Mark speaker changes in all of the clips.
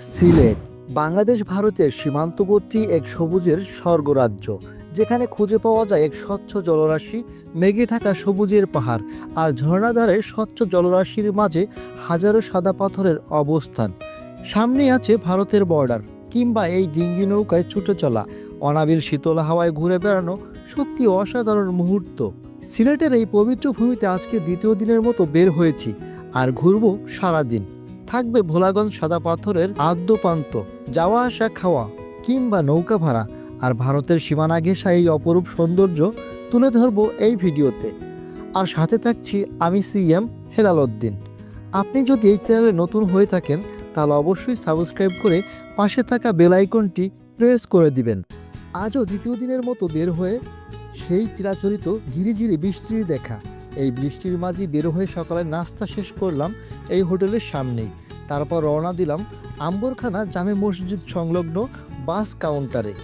Speaker 1: সিলেট, বাংলাদেশ ভারতের সীমান্তবর্তী এক সবুজের স্বর্গরাজ্য, যেখানে খুঁজে পাওয়া যায় এক স্বচ্ছ জলরাশি, মেঘে থাকা সবুজের পাহাড় আর ঝর্ণাধারের স্বচ্ছ জলরাশির মাঝে হাজারো সাদা পাথরের অবস্থান। সামনে আছে ভারতের বর্ডার কিংবা এই ডিঙ্গি নৌকায় ছুটে চলা, অনাবিল শীতল হাওয়ায় ঘুরে বেড়ানো সত্যি অসাধারণ মুহূর্ত। সিলেটের এই পবিত্র ভূমিতে আজকে দ্বিতীয় দিনের মতো বের হয়েছি আর ঘুরবো সারাদিন। থাকবে ভোলাগঞ্জ সাদা পাথরের আদ্যপান্ত যাওয়া আসা খাওয়া, কিংবা নৌকা ভাড়া, আর ভারতের সীমানা ঘেঁষা এই অপরূপ সৌন্দর্য তুলে ধরবো এই ভিডিওতে। আর সাথে থাকছি আমি সিএম হেলাল উদ্দিন। আপনি যদি এই চ্যানেলে নতুন হয়ে থাকেন, তাহলে অবশ্যই সাবস্ক্রাইব করে পাশে থাকা বেল আইকনটি প্রেস করে দিবেন। আজও দ্বিতীয় দিনের মতো বের হয়ে সেই চিরাচরিত ঝিরিঝিরি বৃষ্টির দেখা। এই বৃষ্টির মাঝে বের হয়ে সকালে নাস্তা শেষ করলাম এই হোটেলের সামনেই। তারপর রওনা দিলাম আম্বরখানা জামে মসজিদ সংলগ্ন বাস কাউন্টারে।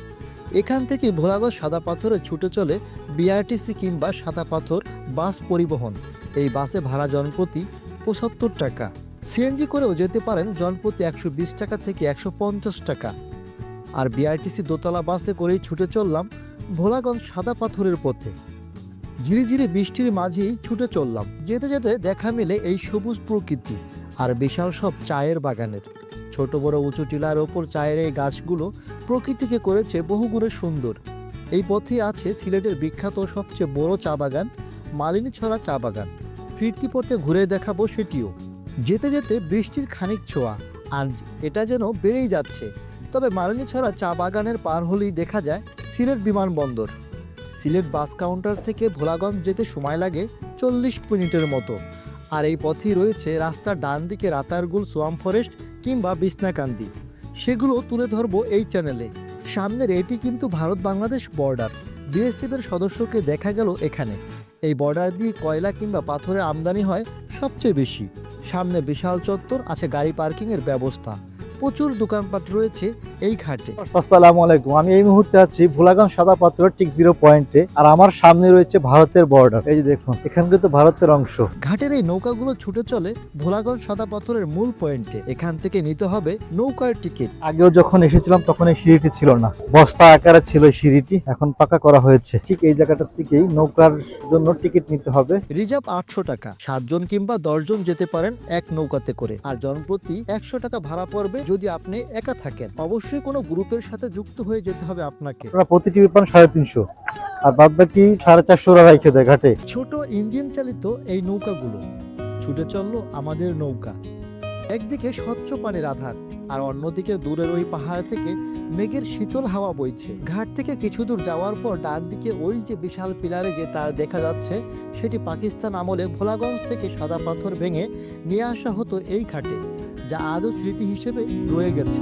Speaker 1: এখান থেকে ভোলাগঞ্জ সাদা পাথরে ছুটে চলে বিআরটিসি কিংবা সাদা পাথর বাস পরিবহন। এই বাসে ভাড়া জনপ্রতি পঁচাত্তর টাকা। সিএনজি করেও যেতে পারেন জনপ্রতি একশো বিশ টাকা থেকে একশো পঞ্চাশ টাকা। আর বিআরটিসি দোতলা বাসে করেই ছুটে চললাম ভোলাগঞ্জ সাদা পাথরের পথে। ঝিরিঝিরি বৃষ্টির মাঝেই ছুটে চললাম। যেতে যেতে দেখা মেলে এই সবুজ প্রকৃতি আর বিশাল সব চায়ের বাগানের। ছোট বড় উঁচু টিলার ওপর চায়ের এই গাছগুলো প্রকৃতিকে করেছে বহুগুণে সুন্দর। এই পথে আছে সিলেটের বিখ্যাত সবচেয়ে বড় চা বাগান, মালিনীছড়া চা বাগান। ফিরতি পথে ঘুরে দেখাবো সেটিও। যেতে যেতে বৃষ্টির খানিক ছোঁয়া, আর এটা যেন বেড়েই যাচ্ছে। তবে মালিনীছড়া চা বাগানের পার হলেই দেখা যায় সিলেট বিমানবন্দর। সিলেট বাস কাউন্টার থেকে ভোলাগঞ্জ যেতে সময় লাগে চল্লিশ মিনিটের মতো। আর এই পথেই রয়েছে রাস্তার ডান দিকে রাতারগুল সোয়াম ফরেস্ট কিংবা বিছনাকান্দি। সেগুলো তুলে ধরবো এই চ্যানেলে। সামনের এটি কিন্তু ভারত বাংলাদেশ বর্ডার। বিএসএফ এর সদস্যকে দেখা গেল এখানে। এই বর্ডার দিয়ে কয়লা কিংবা পাথরের আমদানি হয় সবচেয়ে বেশি। সামনে বিশাল চত্বর, আছে গাড়ি পার্কিংয়ের ব্যবস্থা। প্রচুর দোকানপাট রয়েছে এই ঘাটে।
Speaker 2: আসসালামু আলাইকুম। আমি এই মুহূর্তে আছি ভোলাগঞ্জ সাদা পাথরের ঠিক জিরো পয়েন্টে আর আমার সামনে রয়েছে ভারতের বর্ডার এই যে দেখুন এখানে কিন্তু ভারতের অংশ।
Speaker 1: ঘাটের এই নৌকাগুলো ছুটে চলে ভোলাগঞ্জ সাদা পাথরের মূল পয়েন্টে। এখান থেকে নিতে হবে নৌকার টিকিট।
Speaker 2: আগেও যখন এসেছিলাম তখন এই সিঁড়িটি ছিল না। বস্তা আকারে ছিল এই সিঁড়িটি এখন পাকা করা হয়েছে। ঠিক এই জায়গাটার থেকেই নৌকার জন্য টিকিট নিতে হবে।
Speaker 1: রিজার্ভ আটশো টাকা। সাতজন কিংবা দশজন যেতে পারেন এক নৌকাতে করে। আর জনপ্রতি একশো টাকা ভাড়া পড়বে যদি আপনি একা থাকেন। অবশ্যই কোনো গ্রুপের সাথে যুক্ত হয়ে যেতে হবে আপনাকে।
Speaker 2: আপনারা প্রতিটি পান সাড়ে তিনশো। আর বাদ বাকি সাড়ে চারশো রেখে দেয় ঘাটে।
Speaker 1: ছোট ইঞ্জিন চালিত এই নৌকাগুলো ছুটে চলল আমাদের নৌকা। একদিকে স্বচ্ছ পানির আধার আর অন্যদিকে দূরের ওই পাহাড় থেকে মেঘের শীতল হাওয়া বইছে। ঘাট থেকে কিছু দূর যাওয়ার পর ডান দিকে ওই যে বিশাল পিলারে যে তার দেখা যাচ্ছে সেটি পাকিস্তান আমলে ভোলাগঞ্জ থেকে সাদা পাথর ভেঙে নিয়ে আসা হতো এই ঘাটে যা আজও স্মৃতি হিসেবে রয়ে গেছে।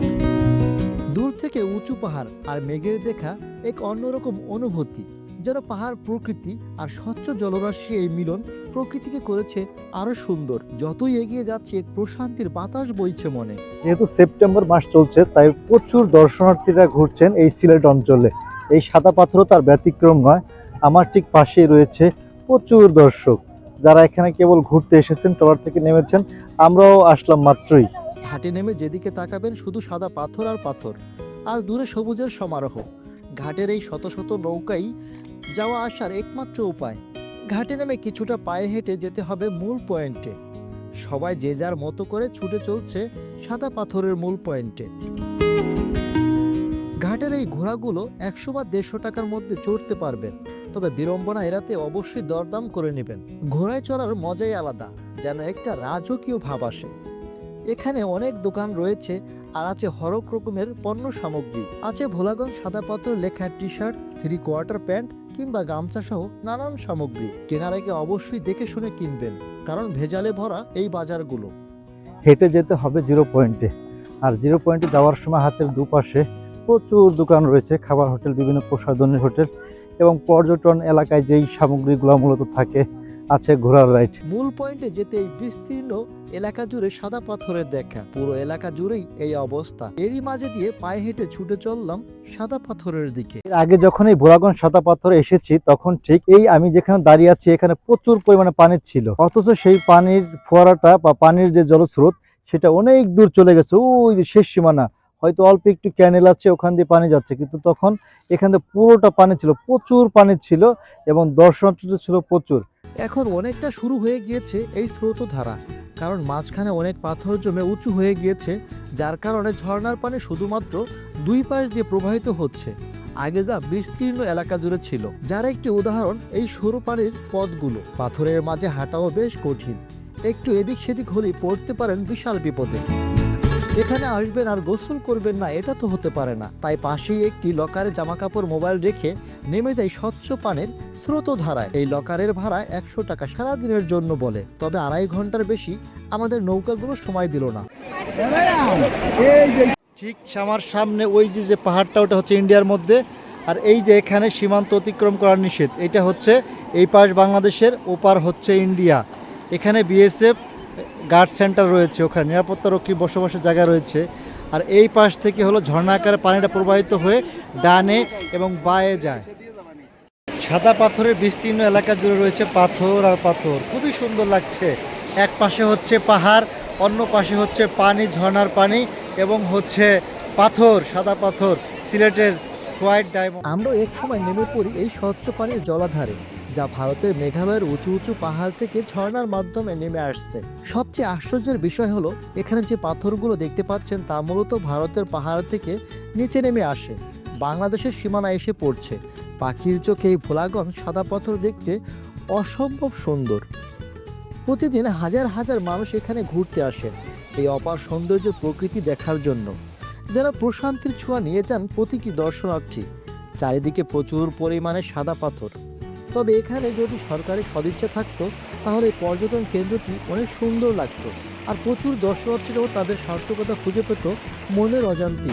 Speaker 1: দূর থেকে উঁচু পাহাড় আর মেঘের দেখা এক অন্যরকম অনুভূতি, যেন পাহাড় প্রকৃতি আর স্বচ্ছ জলরাশি এই মিলন প্রকৃতিকে করেছে আরও সুন্দর। যতই এগিয়ে যাচ্ছে, প্রশান্তির বাতাস বইছে মনে।
Speaker 2: যেহেতু সেপ্টেম্বর মাস চলছে, তাই প্রচুর দর্শনার্থীরা ঘুরছেন এই সিলেট অঞ্চলে। এই সাদা পাথরও তার ব্যতিক্রম নয়, আমার ঠিক পাশেই রয়েছে প্রচুর দর্শক। যারা এখানে কেবল ঘুরতে এসেছেন ট্রলার থেকে নেমেছেন, আমরাও আসলাম মাত্রই।
Speaker 1: ঘাটে নেমে যেদিকে তাকাবেন শুধু সাদা পাথর আর পাথর, আর দূরে সবুজের সমারোহ। ঘাটের এই শত শত নৌকাই যাওয়া আসার একমাত্র উপায়। ঘাটে নেমে কিছুটা পায়ে হেঁটে যেতে হবে মূল পয়েন্টে। সবাই যে যার মতো করে ছুটে চলছে সাদা পাথরের মূল পয়েন্টে। ঘাটের এই ঘোড়াগুলো একশো বা দেড়শো টাকার মধ্যে চড়তে পারবেন, তবে বিড়ম্বনা এড়াতে অবশ্যই দরদাম করে নেবেন। ঘোড়ায় চড়ার মজাই আলাদা, যেন একটা রাজকীয় ভাব আসে। এখানে অনেক দোকান রয়েছে আর আছে হরক রকমের পণ্য সামগ্রী। আছে ভোলাগঞ্জ সাদা পাথর লেখা T shirt three quarter pant কিংবা গামছা সহ নানান সামগ্রী। কেনার আগে অবশ্যই দেখে শুনে কিনবেন, কারণ ভেজালে ভরা এই বাজারগুলো।
Speaker 2: হেঁটে যেতে হবে জিরো পয়েন্টে আর জিরো পয়েন্টে যাওয়ার সময় হাতের দুপাশে প্রচুর দোকান রয়েছে, খাবার হোটেল, বিভিন্ন প্রসাধনের হোটেল এবং পর্যটন এলাকায় যেই সামগ্রীগুলো মূলত থাকে আছে ঘোড়ার রাইড
Speaker 1: মূল পয়েন্টে যেতে এই বিস্তীর্ণ এলাকা জুড়ে সাদা পাথরের দেখা। পুরো এলাকা জুড়েই এই অবস্থা। এরই মাঝে দিয়ে পায়ে হেঁটে ছুটে চললাম সাদা পাথরের দিকে।
Speaker 2: এর আগে যখন এই ভোলাগঞ্জ সাদা পাথরে এসেছি তখন ঠিক এই আমি যেখানে দাঁড়িয়ে আছি এখানে প্রচুর পরিমাণে পানি ছিল। অথচ সেই পানির ফোয়ারাটা বা পানির যে জলস্রোত সেটা অনেক দূর চলে গেছে। ওই যে শেষ সীমানা। হয়তো অল্প একটু ক্যানেল আছে, ওখান দিয়ে পানি যাচ্ছে। কিন্তু তখন এখান পুরোটা পানি ছিল, প্রচুর পানি ছিল এবং দর্শনার্থী ছিল প্রচুর।
Speaker 1: এখন অনেকটা শুরু হয়ে গিয়েছে এই স্রোতধারা, কারণ মাঝখানে অনেক পাথর জমে উঁচু হয়ে গিয়েছে, যার কারণে ঝর্ণার পানি শুধুমাত্র দুই পাশ দিয়ে প্রবাহিত হচ্ছে। আগে যা বিস্তীর্ণ এলাকা জুড়ে ছিল, যার একটি উদাহরণ এই সরু পানির পথগুলো। পাথরের মাঝে হাঁটাও বেশ কঠিন। একটু এদিক সেদিক হলেই পড়তে পারেন বিশাল বিপদে। এখানে আসবেন আর গোসল করবেন না, এটা তো হতে পারে না। তাই পাশেই একটি লকারে জামাকাপড় মোবাইল রেখে নেমে যায় স্বচ্ছ পানের স্রোতধারায়। এই লকারের ভাড়া একশো টাকা সারাদিনের জন্য বলে। তবে আড়াই ঘণ্টার বেশি আমাদের নৌকাগুলো সময় দিল না।
Speaker 2: ঠিক আমার সামনে ওই যে যে পাহাড়টা, ওটা হচ্ছে ইন্ডিয়ার মধ্যে। আর এই যে এখানে সীমান্ত অতিক্রম করার নিষেধ, এটা হচ্ছে এই পাশ বাংলাদেশের ওপার হচ্ছে ইন্ডিয়া। এখানে বিএসএফ গার্ড সেন্টার রয়েছে ওখানে। নিরাপত্তারক্ষী বসবাসের জায়গা রয়েছে। আর এই পাশ থেকে হলো ঝর্ণা আকারে পানিটা প্রবাহিত হয়ে ডানে এবং বায়ে যায়। সাদা পাথরের বিস্তীর্ণ এলাকা জুড়ে রয়েছে পাথর আর পাথর। খুবই সুন্দর লাগছে। এক পাশে হচ্ছে পাহাড়, অন্য পাশে হচ্ছে পানি, ঝর্ণার পানি এবং হচ্ছে পাথর, সাদা পাথর, সিলেটের হোয়াইট ডায়মন্ড।
Speaker 1: আমরা এক সময় নেমে পড়ি এই স্বচ্ছ পানির জলাধারে। যা ভারতের মেঘালয়ের উঁচু উঁচু পাহাড় থেকে ঝর্ণার মাধ্যমে নেমে আসছে। সবচেয়ে আশ্চর্যের বিষয় হলো, এখানে যে পাথরগুলো দেখতে পাচ্ছেন তা মূলত ভারতের পাহাড় থেকে নিচে নেমে আসে। বাংলাদেশের সীমানা এসে পড়ছে। পাখির চোখে এই ভোলাগঞ্জ সাদা পাথর দেখতে অসম্ভব সুন্দর। প্রতিদিন হাজার হাজার মানুষ এখানে ঘুরতে আসে এই অপার সৌন্দর্য প্রকৃতি দেখার জন্য। যারা প্রশান্তির ছোঁয়া নিয়ে যান প্রতীকী দর্শনার্থী। চারিদিকে প্রচুর পরিমাণে সাদা পাথর। তবে এখানে যদি সরকারের সদিচ্ছা থাকতো, তাহলে পর্যটন কেন্দ্রটি অনেক সুন্দর লাগতো আর প্রচুর দর্শনার্থীরাও তাদের সার্থকতা খুঁজে পেত মনের অজান্তি।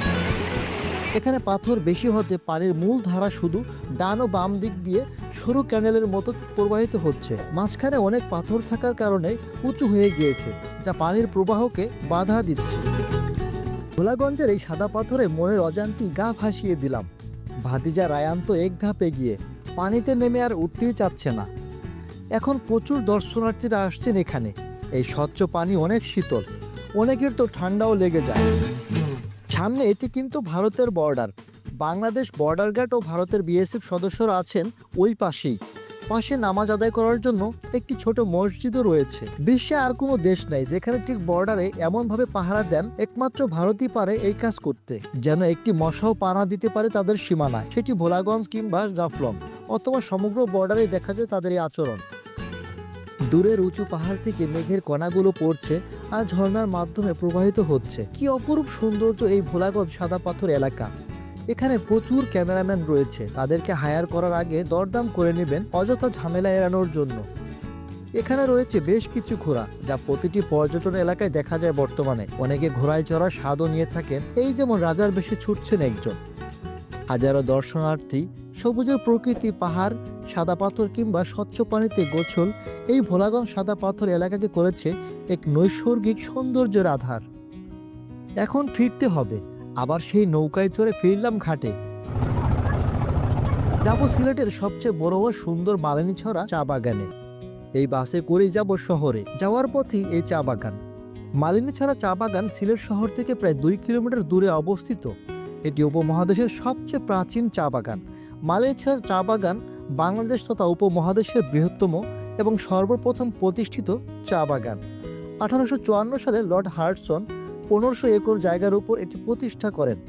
Speaker 1: এখানে পাথর বেশি হতে পানির মূল ধারা শুধু ডান ও বাম দিক দিয়ে সরু ক্যানেলের মতো প্রবাহিত হচ্ছে। মাঝখানে অনেক পাথর থাকার কারণে উঁচু হয়ে গিয়েছে, যা পানির প্রবাহকে বাধা দিচ্ছে। ভোলাগঞ্জের এই সাদা পাথরে মনের অজান্তি গা ভাসিয়ে দিলাম। ভাতিজা রায়ান্ত এক ধাপ এগিয়ে পানিতে নেমে আর উঠতেই চাচ্ছে না। এখন প্রচুর দর্শনার্থীরা আসছেন এখানে। এই স্বচ্ছ পানি অনেক শীতল। অনেকের তো ঠান্ডাও লেগে যায়। সামনে এটি কিন্তু ভারতের বর্ডার বাংলাদেশ বর্ডার গার্ড ও ভারতের বিএসএফ সদস্যরা আছেন ওই পাশেই। পাশে নামাজ আদায় করার জন্য একটি ছোট মসজিদও রয়েছে। বিশ্বে আর কোনো দেশ নাই যেখানে ঠিক বর্ডারে এমনভাবে পাহারা দেন একমাত্র ভারতই পারে এই কাজ করতে। যেন একটি মশাও পানা দিতে পারে তাদের সীমানায়। সেটি ভোলাগঞ্জ কিংবা জাফলং অথবা সমগ্র বর্ডারে দেখা যায় তাদের এই আচরণ। দূরের উঁচু পাহাড় থেকে মেঘের কণাগুলো পড়ছে আর ঝর্ণার মাধ্যমে প্রবাহিত হচ্ছে। কি অপরূপ সৌন্দর্য এই ভোলাগঞ্জ সাদা পাথর এলাকা। এখানে প্রচুর ক্যামেরাম্যান রয়েছে। তাদেরকে হায়ার করার আগে দরদাম করে নেবেন, অযথা ঝামেলা এড়ানোর জন্য। এখানে রয়েছে বেশ কিছু ঘোড়া, যা প্রতিটি পর্যটন এলাকায় দেখা যায় বর্তমানে। অনেকে ঘোড়ায় চড়ার স্বাদও নিয়ে থাকেন। এই যেমন রাজার বেশি ছুটছেন একজন। হাজারো দর্শনার্থী, সবুজের প্রকৃতি, পাহাড়, সাদা পাথর কিংবা স্বচ্ছ পানিতে গোছল, এই ভোলাগঞ্জ সাদা পাথর এলাকাকে করেছে এক নৈসর্গিক সৌন্দর্যের আধার। এখন ফিরতে হবে। আবার সেই নৌকায় চড়ে ফিরলাম ঘাটে। যাব সিলেটের সবচেয়ে বড় ও সুন্দর মালিনী ছড়া চা বাগানে। এই বাসে করেই যাব শহরে। যাওয়ার পথেই এই চা বাগান। মালিনী ছড়া চা বাগান সিলেট শহর থেকে প্রায় দুই কিলোমিটার দূরে অবস্থিত। এটি উপমহাদেশের সবচেয়ে প্রাচীন চা বাগান। ছড়া চা বাগান বাংলাদেশ তথা উপমহাদেশের বৃহত্তম এবং সর্বপ্রথম প্রতিষ্ঠিত চা বাগান। আঠারোশো চুয়ান্ন সালে লর্ড হার্টসন পনেরোশো একর জায়গার উপর এটি প্রতিষ্ঠা করেন।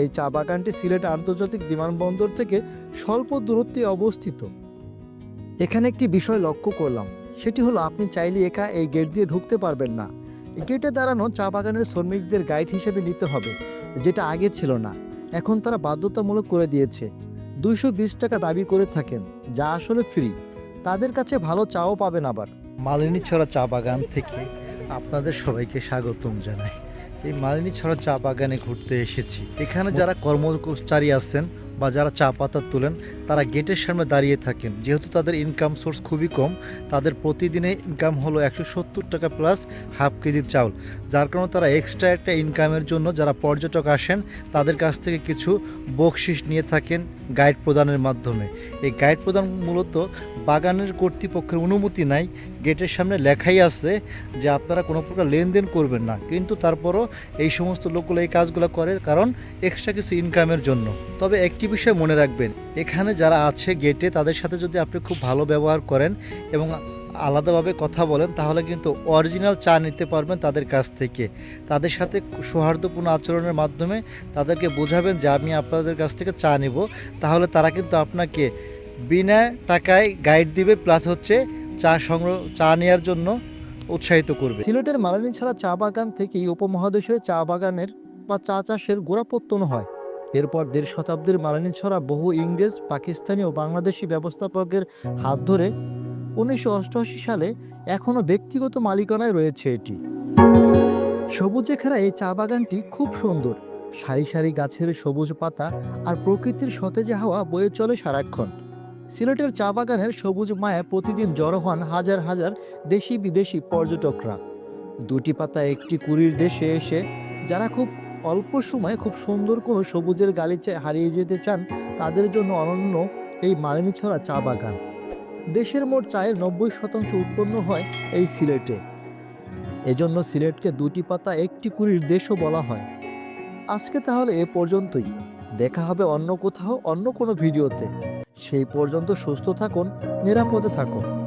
Speaker 1: এই চা বাগানটি সিলেট আন্তর্জাতিক বিমানবন্দর থেকে স্বল্প দূরত্বে অবস্থিত। এখানে একটি বিষয় লক্ষ্য করলাম, সেটি হলো আপনি চাইলে একা এই গেট দিয়ে ঢুকতে পারবেন না। গেটে দাঁড়ানো চা বাগানের শ্রমিকদের গাইড হিসেবে নিতে হবে, যেটা আগে ছিল না, এখন তারা বাধ্যতামূলক করে দিয়েছে। দুইশো বিশ টাকা দাবি করে থাকেন, যা আসলে ফ্রি। তাদের কাছে ভালো চাও পাবেন আবার।
Speaker 2: মালিনী ছড়া চা বাগান থেকে আপনাদের সবাইকে স্বাগতম জানাই। এই মালিনী ছড়া চা বাগানে ঘুরতে এসেছি। এখানে যারা কর্মচারী আছেন বা যারা চা পাতা তোলেন, তারা গেটের সামনে দাঁড়িয়ে থাকেন। যেহেতু তাদের ইনকাম সোর্স খুবই কম, তাদের প্রতিদিনে ইনকাম হলো একশো সত্তর টাকা প্লাস হাফ কেজির চাউল। যার কারণে তারা এক্সট্রা একটা ইনকামের জন্য যারা পর্যটক আসেন, তাদের কাছ থেকে কিছু বকশিস নিয়ে থাকেন গাইড প্রদানের মাধ্যমে। এই গাইড প্রদান মূলত বাগানের কর্তৃপক্ষের অনুমতি নাই, গেটের সামনে লেখাই আছে যে আপনারা কোনো প্রকার লেনদেন করবেন না। কিন্তু তারপরও এই সমস্ত লোকগুলো এই কাজগুলো করে কারণ এক্সট্রা কিছু ইনকামের জন্য। তবে একটি বিষয় মনে রাখবেন, এখানে যারা আছে গেটে তাদের সাথে যদি আপনি খুব ভালো ব্যবহার করেন এবং আলাদাভাবে কথা বলেন, তাহলে কিন্তু অরিজিনাল চা নিতে পারবেন তাদের কাছ থেকে। তাদের সাথে সৌহার্দ্যপূর্ণ আচরণের মাধ্যমে তাদেরকে বোঝাবেন যে, আমি আপনাদের কাছ থেকে চা নিব। তাহলে তারা কিন্তু আপনাকে বিনা টাকায় গাইড দিবে প্লাস হচ্ছে চা সংগ্রহ, চা নেওয়ার জন্য উৎসাহিত করবে।
Speaker 1: সিলেটের মালানি ছাড়া চা বাগান থেকেই উপমহাদেশের চা বাগানের বা চা চাষের গোড়াপত্তন হয়। এরপর দেড় শতাব্দীর মালানি ছড়া বহু ইংরেজ, পাকিস্তানি ও বাংলাদেশি ব্যবস্থাপকের হাত ধরে উনিশশো অষ্টআশি সালে এখনও ব্যক্তিগত মালিকানায় রয়েছে এটি। সবুজে ঘেরা এই চা বাগানটি খুব সুন্দর। সারি সারি গাছের সবুজ পাতা আর প্রকৃতির সতেজে হাওয়া বয়ে চলে সারাক্ষণ। সিলেটের চা বাগানের সবুজ মায়া প্রতিদিন জড়ো হন হাজার হাজার দেশি বিদেশি পর্যটকরা। দুটি পাতা একটি কুড়ির দেশে এসে যারা খুব অল্প সময়ে খুব সুন্দর কোনো সবুজের গালিচায় হারিয়ে যেতে চান, তাদের জন্য অনন্য এই মালিনীছড়া চা বাগান। দেশের মোট চায়ের নব্বই শতাংশ উৎপন্ন হয় এই সিলেটে। এজন্য সিলেটকে দুটি পাতা একটি কুড়ির দেশও বলা হয়। আজকে তাহলে এ পর্যন্তই। দেখা হবে অন্য কোথাও অন্য কোনো ভিডিওতে। সেই পর্যন্ত সুস্থ থাকুন, নিরাপদে থাকুন।